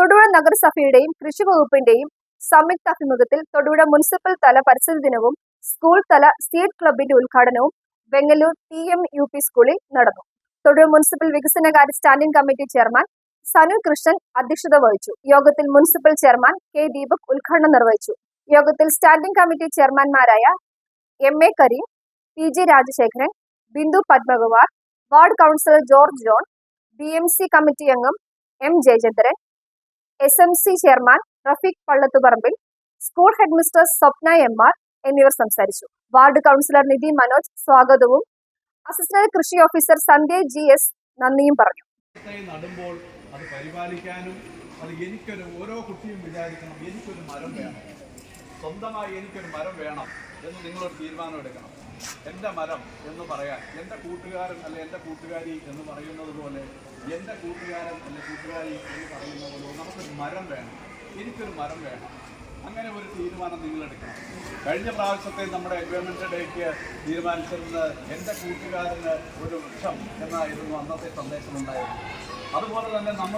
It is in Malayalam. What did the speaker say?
തൊടുപുഴ നഗരസഭയുടെയും കൃഷി വകുപ്പിന്റെയും സംയുക്ത അഭിമുഖത്തിൽ തൊടുപുഴ മുനിസിപ്പൽ തല പരിസ്ഥിതി ദിനവും സ്കൂൾ തല സീഡ് ക്ലബിന്റെ ഉദ്ഘാടനവും Bengalur T M U P സ്കൂളിൽ നടന്നു. തൊടുപുഴ മുനിസിപ്പൽ വികസനകാര്യ standing committee chairman Sanu Krishnan അധ്യക്ഷത വഹിച്ചു. യോഗത്തിൽ മുനിസിപ്പൽ ചെയർമാൻ കെ ദീപക് ഉദ്ഘാടനം നിർവഹിച്ചു. യോഗത്തിൽ standing committee ചെയർമാൻമാരായ M A Kareem P J Rajasekharan Bindu Padmakumar ward councillor George John B M C committee അംഗം M Jayachandran S M C chairman Rafeeq Pallathuparambil school head Swapna M R എന്നിവർ സംസാരിച്ചു. വാർഡ് കൗൺസിലർ നിധി മനോജ് സ്വാഗതവും അസിസ്റ്റന്റ് കൃഷി ഓഫീസർ സന്ധ്യ ജി എസ് നന്ദിയും പറഞ്ഞു. നടുമ്പോൾ അത് പരിപാലിക്കാനും അത് എനിക്കൊരു ഓരോ കുട്ടിയും വിചാരിക്കണം എനിക്കൊരു മരം വേണം. സ്വന്തമായി എനിക്കൊരു മരം വേണം എന്ന് നിങ്ങളൊരു തീരുമാനം എടുക്കണം. എന്റെ മരം എന്ന് പറയാൻ എന്റെ കൂട്ടുകാരൻ അല്ലെ എന്റെ കൂട്ടുകാരി എന്ന് പറയുന്നത് പോലെ എന്റെ കൂട്ടുകാരൻ അല്ലെ കൂട്ടുകാരി എന്ന് പറയുന്നത് പോലെ നമുക്കൊരു മരം വേണം. എനിക്കൊരു മരം വേണം. അങ്ങനെ ഒരു തീരുമാനം നിങ്ങൾ എടുക്കണം. കഴിഞ്ഞ പ്രാവശ്യത്തെ നമ്മുടെ എൻവയോൺമെന്റ് ഡേക്ക് തീരുമാനിച്ചിരുന്നത് എന്റെ കൂട്ടുകാരന് ഒരു വൃക്ഷം എന്നായിരുന്നു അന്നത്തെ സന്ദേശം ഉണ്ടായത് അതുപോലെ തന്നെ നമ്മൾ